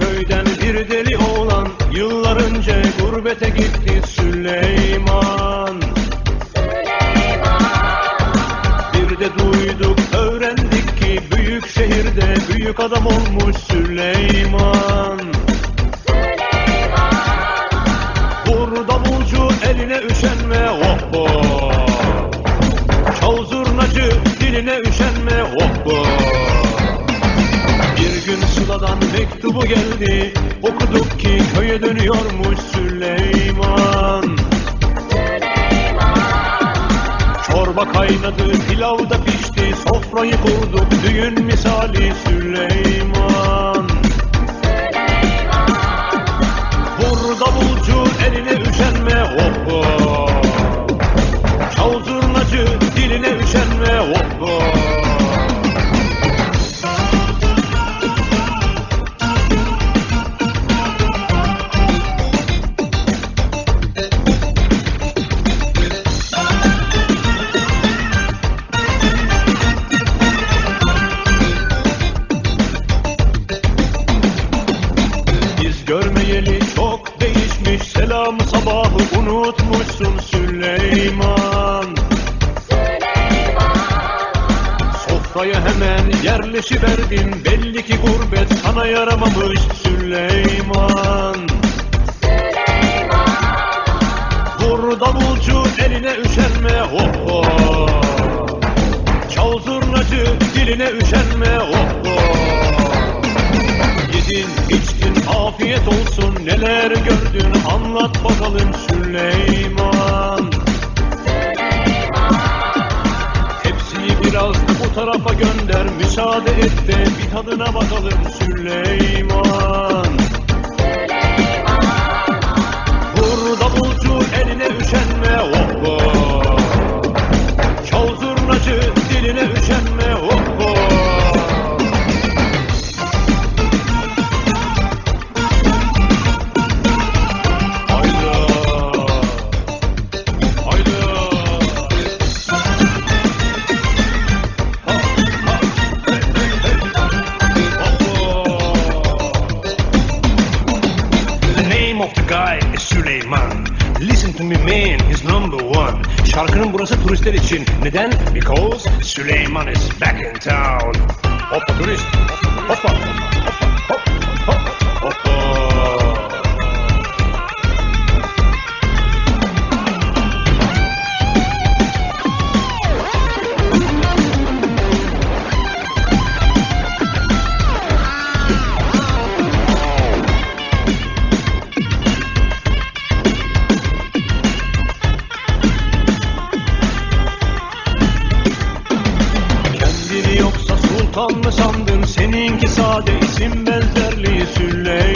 köyden bir deli oğlan Yıllar önce gurbete gitti Süleyman. Süleyman Bir duyduk öğrendik ki Büyük şehirde büyük adam olmuş Süleyman. Süleyman Vur davulcu eline üşenme oh boy. Mektubu geldi Okuduk ki köye dönüyormuş Süleyman. Çorba kaynadı, pilav da pişti Sofrayı kurduk, düğün misali Süleyman Selamı sabahı unutmuşsun Süleyman. Sofraya hemen yerleşiverdin. Belli ki gurbet sana yaramamış Süleyman. Vur davulcu eline üşenme oh oh Çal zurnacı diline üşenme oh oh içtin afiyet olsun. Neler gördün? Anlat bakalım Süleyman. Hepsini biraz bu tarafa gönder. Müsaade et de bir tadına bakalım Süleyman Süleyman. Listen to me man, he's number one. Şarkının burası turistler için. Neden? Because Süleyman is back in town. Hoppa turist. Hoppa. Seninki sade isim benzerliği Süleyman.